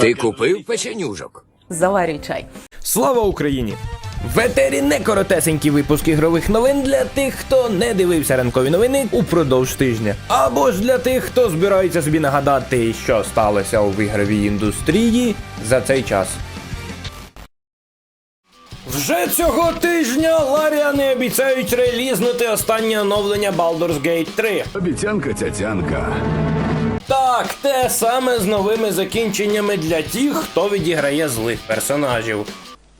Ти купив печенюжок? Заварюй чай. Слава Україні! В етері не коротесенький випуск ігрових новин для тих, хто не дивився ранкові новини упродовж тижня. Або ж для тих, хто збирається собі нагадати, що сталося у ігровій індустрії за цей час. Вже цього тижня Ларіани обіцяють релізнути останнє оновлення Baldur's Gate 3. Обіцянка цяцянка. Так, те саме з новими закінченнями для тих, хто відіграє злих персонажів.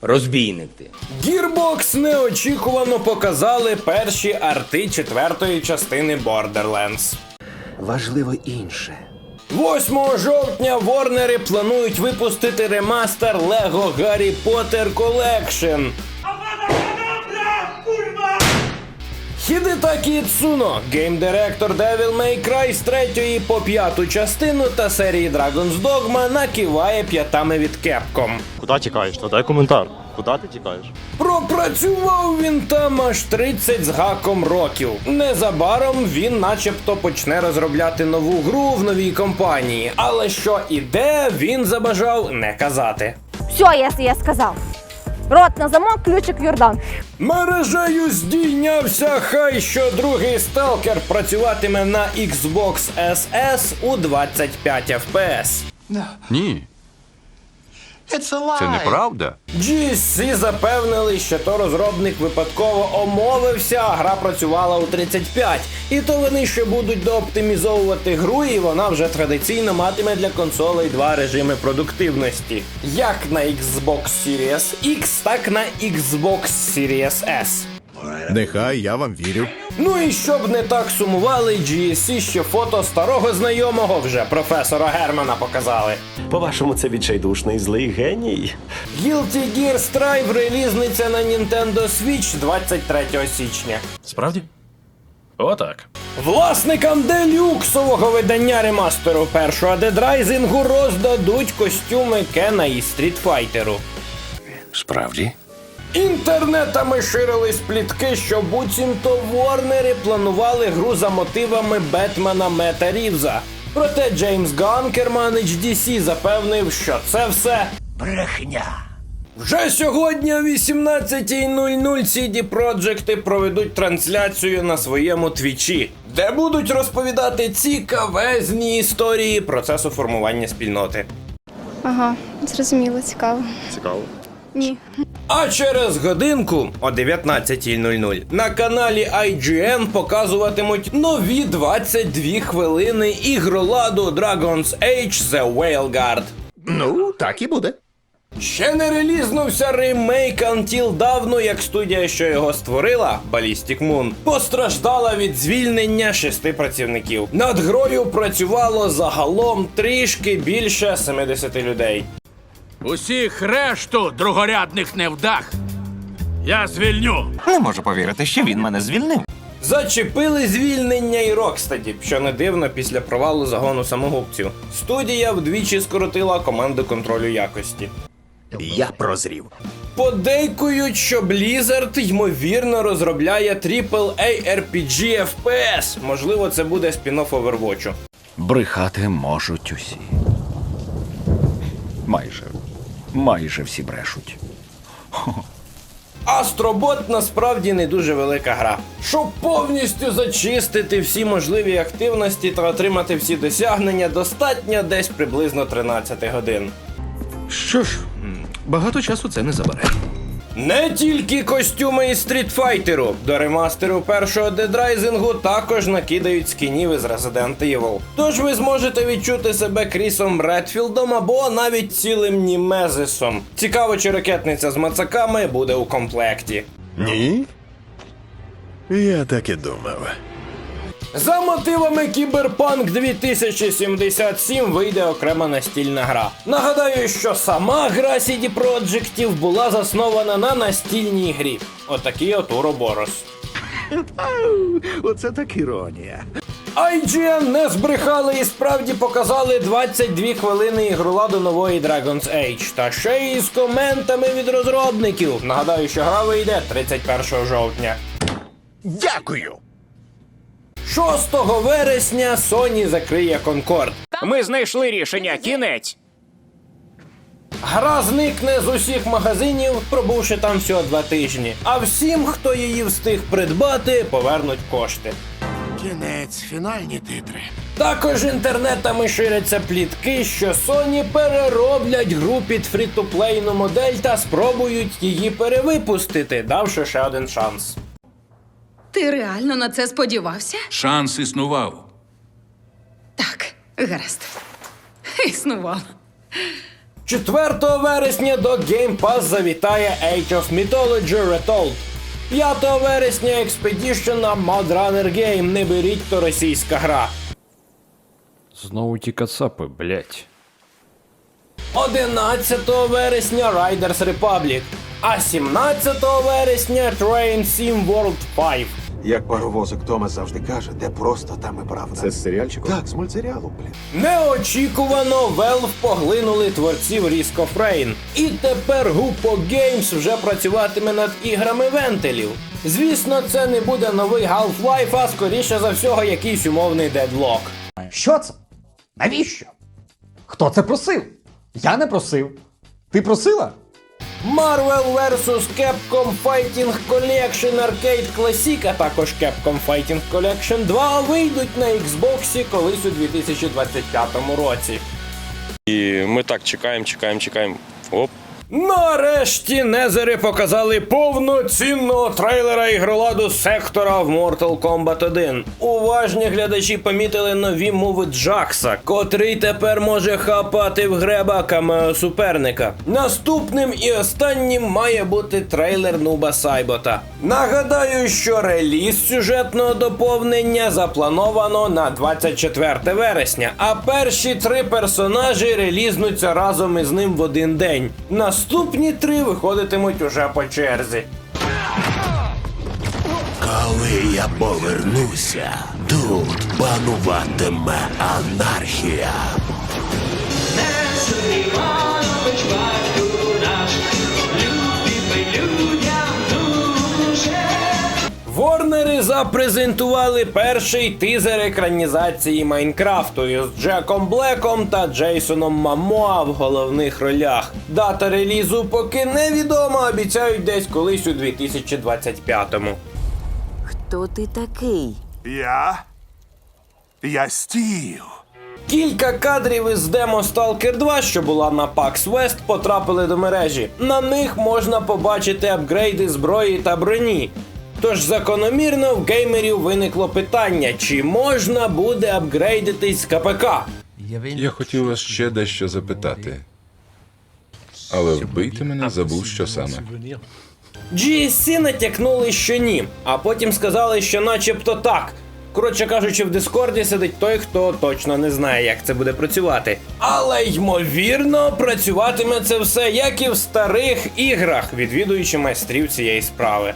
Розбійники. Gearbox неочікувано показали перші арти четвертої частини Borderlands. Важливо інше. 8 жовтня Ворнери планують випустити ремастер Lego Harry Potter Collection. Хідетакі Іцуно, гейм-директор Devil May Cry з третьої по п'яту частину та серії Dragon's Dogma накиває п'ятами від Capcom. Куди тікаєш? Та дай коментар. Куди ти тікаєш? Пропрацював він там аж 30 з гаком років. Незабаром він начебто почне розробляти нову гру в новій компанії, але що і де він забажав не казати. Все, я, я сказав. Рот на замок, ключик в Йордан. Мережею здійнявся хай, що другий сталкер працюватиме на Xbox SS у 25 FPS. Ні. Це неправда. GSC запевнили, що то розробник випадково омовився, а гра працювала у 35. І то вони ще будуть дооптимізовувати гру, і вона вже традиційно матиме для консолей два режими продуктивності. Як на Xbox Series X, так на Xbox Series S. Нехай я вам вірю. Ну і щоб не так сумували, GSC ще фото старого знайомого вже професора Германа показали. По-вашому, це відчайдушний злий геній. Guilty Gear Strive релізниця на Nintendo Switch 23 січня. Справді? Отак. Власникам делюксового видання ремастеру першого Dead Rising роздадуть костюми Кена і Стрітфайтеру. Справді? Інтернетами ширились плітки, що буцімто Ворнери планували гру за мотивами Бетмена Мета Рівза. Проте Джеймс Ганн, керманич DC, запевнив, що це все брехня. Вже сьогодні о 18.00 CD Projekt проведуть трансляцію на своєму твічі, де будуть розповідати цікавезні історії процесу формування спільноти. Ага, зрозуміло, цікаво. Цікаво. Ні. А через годинку о 19.00 на каналі IGN показуватимуть нові 22 хвилини ігроладу Dragon's Age The Whaleguard. Ну, так і буде. Ще не релізнувся ремейк Until давно, як студія, що його створила, Ballistic Moon, постраждала від звільнення шести працівників. Над грою працювало загалом трішки більше 70 людей. Усіх решту другорядних невдах я звільню. Не можу повірити, що він мене звільнив. Зачепили звільнення і Рокстаді, що не дивно після провалу загону самогубців. Студія вдвічі скоротила команду контролю якості. Я прозрів. Подейкують, що Blizzard ймовірно розробляє AAA RPG FPS. Можливо, це буде спін-офф Overwatch. Брехати можуть усі. Майже. Майже всі брешуть. Астробот насправді не дуже велика гра. Щоб повністю зачистити всі можливі активності та отримати всі досягнення, достатньо десь приблизно 13 годин. Що ж, багато часу це не забере. Не тільки костюми із стрітфайтеру. До ремастеру першого Rising також накидають скінів із Resident Evil. Тож ви зможете відчути себе Крісом Редфілдом або навіть цілим Німезисом. Цікаво, чи ракетниця з мацаками буде у комплекті. Ні? Я так і думав. За мотивами Кіберпанк 2077 вийде окрема настільна гра. Нагадаю, що сама гра CD Projektів була заснована на настільній грі. Отакий от Уроборос. Оце так іронія. IGN не збрехали і справді показали 22 хвилини ігроладу нової Dragon's Age. Та ще й з коментами від розробників. Нагадаю, що гра вийде 31 жовтня. Дякую! 6 вересня Sony закриє Concord. Ми знайшли рішення, кінець. Гра зникне з усіх магазинів, пробувши там всього два тижні. А всім, хто її встиг придбати, повернуть кошти. Кінець, фінальні титри. Також інтернетами ширяться плітки, що Sony перероблять гру під фрі-ту-плейну модель та спробують її перевипустити, давши ще один шанс. Ти реально на це сподівався? Шанс існував. Так, гаразд. Існував. 4 вересня до Game Pass завітає Age of Mythology Retold. 5 вересня Expedition на Mod Runner Game. Не беріть, то російська гра. Знову ті кацапи, блять. 11 вересня Riders Republic. А 17 вересня Train Sim World 5. Як паровозик Тома завжди каже, де просто там і правда. Це з серіальчику? Так, з мультсеріалу, блін. Неочікувано Valve поглинули творців Risk of Rain. І тепер Гупо Games вже працюватиме над іграми вентилів. Звісно, це не буде новий Half-Life, а скоріше за всього якийсь умовний дедлок. Що це? Навіщо? Хто це просив? Я не просив. Ти просила? Marvel vs. Capcom Fighting Collection Arcade Classic, а також Capcom Fighting Collection 2 вийдуть на Xbox колись у 2025 році. І ми так чекаємо, чекаємо, чекаємо. Оп. Нарешті Незери показали повноцінного трейлера ігроладу сектора в Mortal Kombat 1. Уважні глядачі помітили нові мови Джакса, котрий тепер може хапати в греба камео суперника. Наступним і останнім має бути трейлер Нуба Сайбота. Нагадаю, що реліз сюжетного доповнення заплановано на 24 вересня, а перші три персонажі релізнуться разом із ним в один день. Наступні три виходитимуть уже по черзі. Коли я повернуся, тут пануватиме анархія. Запрезентували перший тизер екранізації Майнкрафту із Джеком Блеком та Джейсоном Мамоа в головних ролях. Дата релізу поки невідома, обіцяють десь колись у 2025-му. Хто ти такий? Я? Я стів. Кілька кадрів із демо Stalker 2, що була на PAX West, потрапили до мережі. На них можна побачити апгрейди зброї та броні. Тож закономірно в геймерів виникло питання, чи можна буде апгрейдитись з КПК. Я хотів вас ще дещо запитати. Але вбити мене забув, що саме. GSC натякнули, що ні, а потім сказали, що начебто так. Коротше кажучи, в Дискорді сидить той, хто точно не знає, як це буде працювати. Але ймовірно, працюватиме це все, як і в старих іграх, відвідуючи майстрів цієї справи.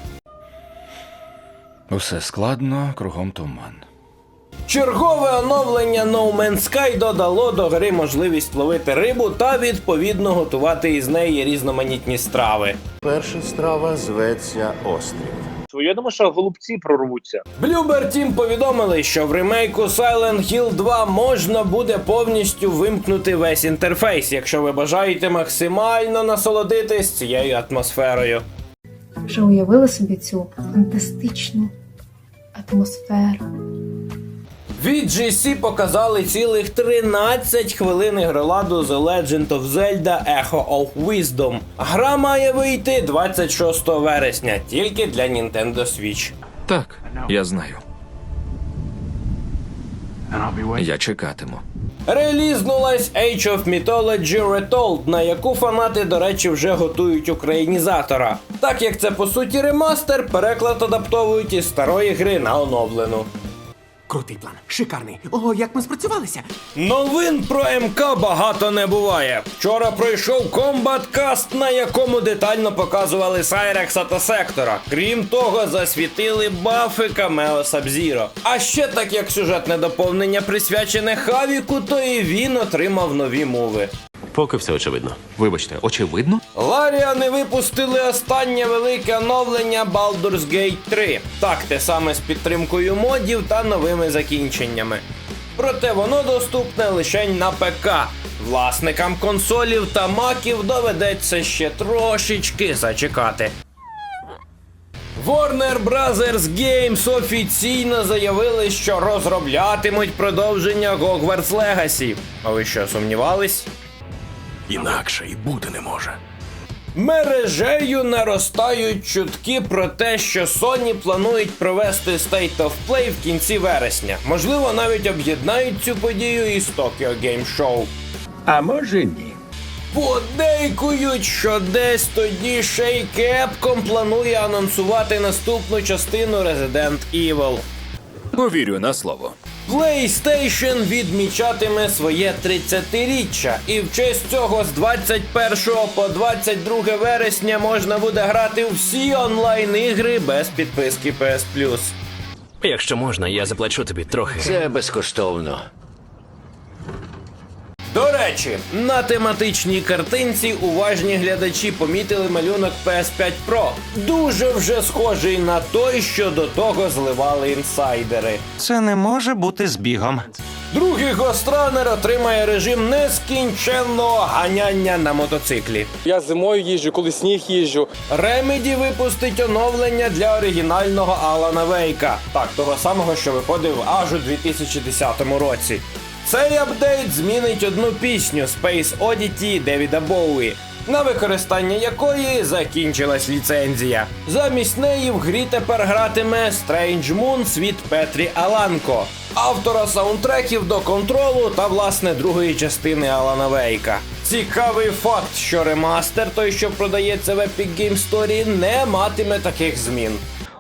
Усе складно, кругом туман. Чергове оновлення No Man's Sky додало до гри можливість ловити рибу та відповідно готувати із неї різноманітні страви. Перша страва зветься острів. Я думаю, що голубці прорвуться. Bloober Team повідомили, що в ремейку Silent Hill 2 можна буде повністю вимкнути весь інтерфейс, якщо ви бажаєте максимально насолодитись цією атмосферою. Вже уявила собі цю фантастичну атмосферу. Від GC показали цілих 13 хвилин ігроладу The Legend of Zelda Echo of Wisdom. Гра має вийти 26 вересня тільки для Nintendo Switch. Так, я знаю. Я чекатиму. Релізнулась Age of Mythology Retold, на яку фанати, до речі, вже готують українізатора. Так як це по суті ремастер, переклад адаптовують із старої гри на оновлену. Крутий план, шикарний. Ого, як ми спрацювалися. Новин про МК багато не буває. Вчора пройшов Combat Cast, на якому детально показували Сайрекса та Сектора. Крім того, засвітили бафи Камео Сабзіро. А ще так як сюжетне доповнення присвячене Хавіку, то і він отримав нові мови. Поки все очевидно. Вибачте, очевидно? Ларіани випустили останнє велике оновлення Baldur's Gate 3. Так, те саме з підтримкою модів та новими закінченнями. Проте воно доступне лише на ПК. Власникам консолів та маків доведеться ще трошечки зачекати. Warner Brothers Games офіційно заявили, що розроблятимуть продовження Hogwarts Legacy. А ви що, сумнівались? Інакше і бути не може. Мережею наростають чутки про те, що Sony планують провести State of Play в кінці вересня. Можливо, навіть об'єднають цю подію із Tokyo Game Show. А може ні. Подейкують, що десь тоді ще й Capcom планує анонсувати наступну частину Resident Evil. Повірю на слово. PlayStation відмічатиме своє 30-річчя, і в честь цього з 21 по 22 вересня можна буде грати у всі онлайн-ігри без підписки PS Plus. Якщо можна, я заплачу тобі трохи. Це безкоштовно. До речі, на тематичній картинці уважні глядачі помітили малюнок PS5 Pro. Дуже вже схожий на той, що до того зливали інсайдери. Це не може бути збігом. Другий гостранер отримає режим нескінченного ганяння на мотоциклі. Я зимою їжджу, коли сніг їжджу. Remedy випустить оновлення для оригінального Алана Вейка, так того самого, що виходив аж у 2010 році. Цей апдейт змінить одну пісню Space Oddity Девіда Боуї, на використання якої закінчилась ліцензія. Замість неї в грі тепер гратиме Strange Moon світ Петрі Аланко, автора саундтреків до контролу та власне другої частини Алана Вейка. Цікавий факт, що ремастер, той, що продається в Epic Game Store, не матиме таких змін.